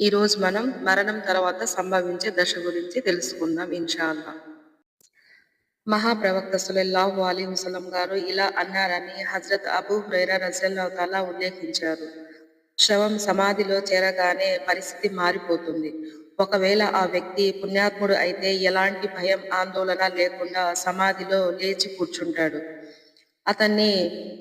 ఈరోజు మనం మరణం తర్వాత సంభవించే దశ గురించి తెలుసుకుందాం ఇన్షాల్లా మహాప్రవక్త సులల్లాహు అలీ వసలం గారు ఇలా అన్నారని హజరత్ అబూ హురైరా రజల్లాహతాలా ఉల్లేఖించారు. శవం సమాధిలో చేరగానే పరిస్థితి మారిపోతుంది. ఒకవేళ ఆ వ్యక్తి పుణ్యాత్ముడు అయితే ఎలాంటి భయం ఆందోళన లేకుండా సమాధిలో లేచి కూర్చుంటాడు. అతన్ని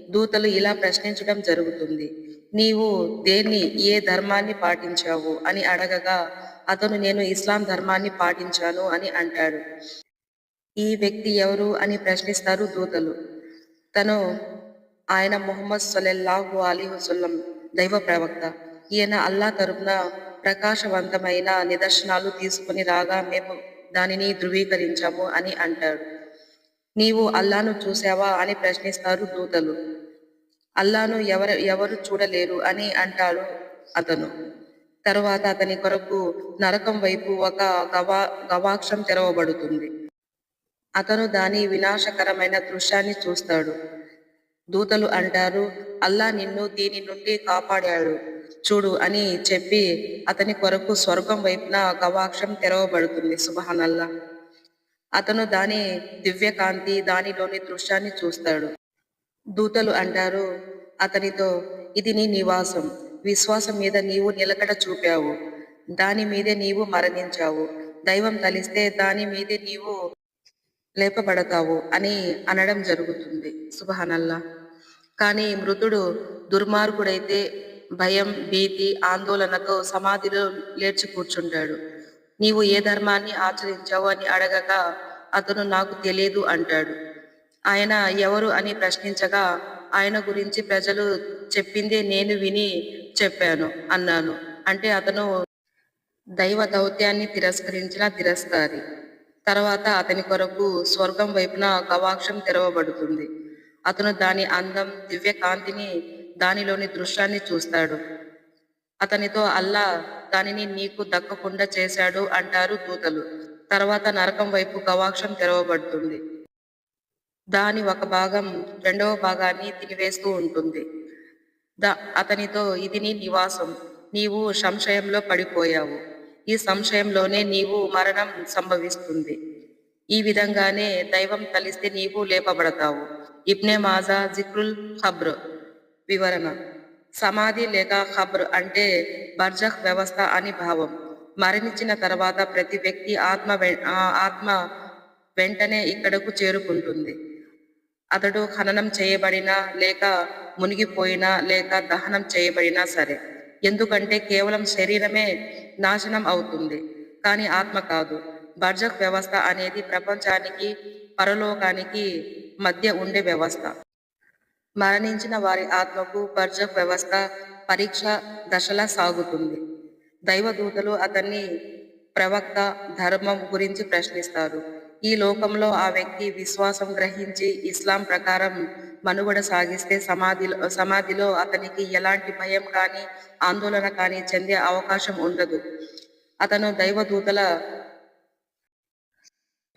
దూతలు ఇలా ప్రశ్నించడం జరుగుతుంది. నీవు దేన్ని ఏ ధర్మాన్ని పాటించావు? అని అడగగా అతను నేను ఇస్లాం ధర్మాన్ని పాటించాను అని అంటాడు. ఈ వ్యక్తి ఎవరు అని ప్రశ్నిస్తారు దూతలు. తను ఆయన ముహమ్మద్ సొలెల్లాహు అలీ వసల్లం దైవ ప్రవక్త. ఈయన అల్లా తరపున ప్రకాశవంతమైన నిదర్శనాలు తీసుకుని రాగా మేము దానిని ధృవీకరించాము అని అంటాడు. నీవు అల్లాను చూసావా అని ప్రశ్నిస్తారు దూతలు. అల్లాను ఎవరు ఎవరు చూడలేరు అని అంటాడు అతను. తరువాత అతని కొరకు నరకం వైపు ఒక గవా గవాక్షం తెరవబడుతుంది. అతను దాని వినాశకరమైన దృశ్యాన్ని చూస్తాడు. దూతలు అంటారు అల్లా నిన్ను దీని నుండి కాపాడాడు. చూడు అని చెప్పి అతని కొరకు స్వర్గం వైపున గవాక్షం తెరవబడుతుంది. సుబహానల్లా అతను దాని దివ్యకాంతి దానిలోని దృశ్యాన్ని చూస్తాడు. దూతలు అంటారు అతనితో ఇది నీ నివాసం. విశ్వాసం మీద నీవు నిలకడ చూపావు. దాని మీదే నీవు మరణించావు. దైవం తలిస్తే దాని మీదే నీవు లేపబడతావు అని అనడం జరుగుతుంది. సుభానల్లా. కానీ మృతుడు దుర్మార్గుడైతే భయం భీతి ఆందోళనతో సమాధిలో లేచి కూర్చుంటాడు. నీవు ఏ ధర్మాన్ని ఆచరించావు అని అడగక అతను నాకు తెలియదు అంటాడు. ఆయన ఎవరు అని ప్రశ్నించగా ఆయన గురించి ప్రజలు చెప్పిందే నేను విని చెప్పాను అన్నాను. అంటే అతను దైవ దౌత్యాన్ని తిరస్కరించిన తిరస్కారి. తర్వాత అతని కొరకు స్వర్గం వైపున గవాక్షం తెరవబడుతుంది. అతను దాని అందం దివ్య కాంతిని దానిలోని దృశ్యాన్ని చూస్తాడు. అతనితో అల్లా దానిని నీకు దక్కకుండా చేశాడు అంటారు దూతలు. తర్వాత నరకం వైపు గవాక్షం తెరవబడుతుంది. దాని ఒక భాగం రెండవ భాగాన్ని తినివేస్తూ ఉంటుంది. ద అతనితో ఇది నీ నివాసం నీవు సంశయంలో పడిపోయావు. ఈ సంశయంలోనే నీవు మరణం సంభవిస్తుంది. ఈ విధంగానే దైవం తలిస్తే నీవు లేపబడతావు. ఇబ్నే మాజా జిక్రుల్ ఖబ్ర్ వివరణ. సమాధి లేక ఖబ్ర్ అంటే బర్జహ్ వ్యవస్థ అని భావం. మరణించిన తర్వాత ప్రతి వ్యక్తి ఆత్మ ఆత్మ వెంటనే ఇక్కడకు చేరుకుంటుంది. అతడు ఖననం చేయబడినా లేక మునిగిపోయినా లేక దహనం చేయబడినా సరే. ఎందుకంటే కేవలం శరీరమే నాశనం అవుతుంది. కానీ ఆత్మ కాదు. బర్జక్ వ్యవస్థ అనేది ప్రపంచానికి పరలోకానికి మధ్య ఉండే వ్యవస్థ. మరణించిన వారి ఆత్మకు బర్జక్ వ్యవస్థ పరీక్ష దశలా సాగుతుంది. దైవదూతలు అతన్ని ప్రవక్త ధర్మం గురించి ప్రశ్నిస్తారు. ఈ లోకంలో ఆ వ్యక్తి విశ్వాసం గ్రహించి ఇస్లాం ప్రకారం మనుగడ సాగిస్తే సమాధిలో సమాధిలో అతనికి ఎలాంటి భయం కానీ ఆందోళన కానీ చెందే అవకాశం ఉండదు. అతను దైవదూతల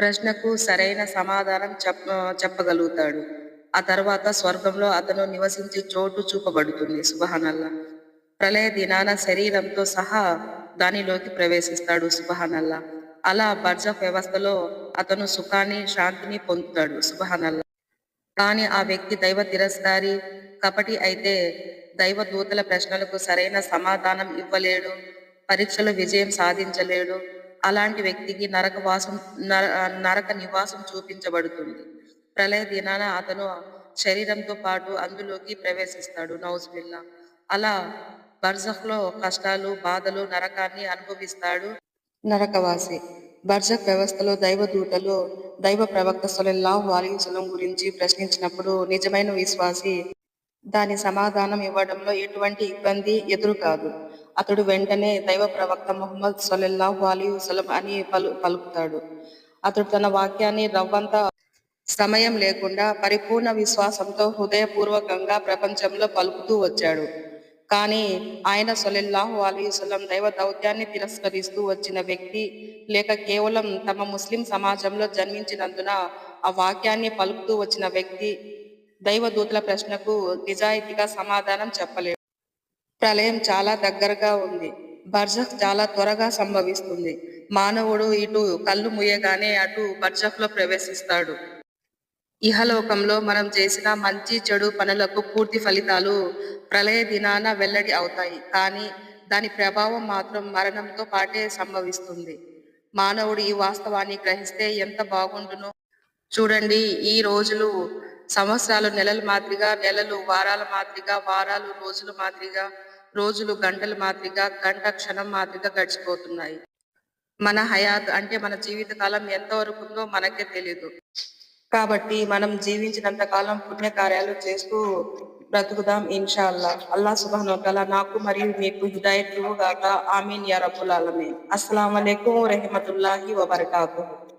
ప్రశ్నకు సరైన సమాధానం చెప్ప చెప్పగలుగుతాడు. ఆ తర్వాత స్వర్గంలో అతను నివసించే చోటు చూపబడుతుంది. సుబహానల్లా ప్రళయ దినాన శరీరంతో సహా దానిలోకి ప్రవేశిస్తాడు సుబహానల్లా అలా బర్జఫ్ వ్యవస్థలో అతను సుఖాన్ని శాంతిని పొందుతాడు. సుబహానల్లా కానీ ఆ వ్యక్తి దైవ తిరస్కారి కపటి అయితే దైవ దూతల ప్రశ్నలకు సరైన సమాధానం ఇవ్వలేడు పరీక్షలో విజయం సాధించలేడు. అలాంటి వ్యక్తికి నరక వాసం నరక నివాసం చూపించబడుతుంది. ప్రళయ దినాన అతను శరీరంతో పాటు అందులోకి ప్రవేశిస్తాడు. నౌజుబిల్లా. అలా బర్జహ్లో కష్టాలు బాధలు నరకాన్ని అనుభవిస్తాడు నరకవాసి. బర్జక్ వ్యవస్థలో దైవదూతలు దైవ ప్రవక్త సొలెల్లాహు అలీసులం గురించి ప్రశ్నించినప్పుడు నిజమైన విశ్వాసి దాని సమాధానం ఇవ్వడంలో ఎటువంటి ఇబ్బంది ఎదురు కాదు అతడు వెంటనే దైవ ప్రవక్త ముహమ్మద్ సొలెల్లాహు అలీ వసలం అని పలు పలుకుతాడు. అతడు తన వాక్యాన్ని రవ్వంత సమయం లేకుండా పరిపూర్ణ విశ్వాసంతో హృదయపూర్వకంగా ప్రపంచంలో పలుకుతూ వచ్చాడు. కానీ ఆయన సొలెల్లాహు అలీసులం దైవ దౌత్యాన్ని తిరస్కరిస్తూ వచ్చిన వ్యక్తి లేక కేవలం తమ ముస్లిం సమాజంలో జన్మించినందున ఆ వాక్యాన్ని పలుకుతూ వచ్చిన వ్యక్తి దైవదూతల ప్రశ్నకు నిజాయితీగా సమాధానం చెప్పలేడు. ప్రళయం చాలా దగ్గరగా ఉంది. బర్జఫ్ చాలా త్వరగా సంభవిస్తుంది. మానవుడు ఇటు కళ్ళు ముయ్యగానే అటు బర్జఫ్లో ప్రవేశిస్తాడు. ఇహలోకంలో మనం చేసిన మంచి చెడు పనులకు పూర్తి ఫలితాలు ప్రళయ దినాన వెల్లడి అవుతాయి. కానీ దాని ప్రభావం మాత్రం మరణంతో పాటే సంభవిస్తుంది. మానవుడు ఈ వాస్తవాన్ని గ్రహిస్తే ఎంత బాగుండును చూడండి. ఈ రోజులు సంవత్సరాలు నెలల మాదిరిగా నెలలు వారాల మాదిరిగా వారాలు రోజుల మాదిరిగా రోజులు గంటల మాదిరిగా గంట క్షణం మాదిరిగా గడిచిపోతున్నాయి. మన హయాత్ అంటే మన జీవిత కాలం ఎంతవరకు ఉందో మనకే తెలియదు కాబట్టి మనం జీవించినంత కాలం పుణ్య కార్యాలు చేస్తూ బ్రతుకుదాం ఇన్షాల్లా. అల్లా అల్లా సుబాన్ నాకు మరియు మీకు హిదాయత్ గాక ఆమీన్ యా రబ్బుల్ ఆలమీన్. అస్సలం వలైకుం రహమతుల్లాహి వబర్కాతుహు.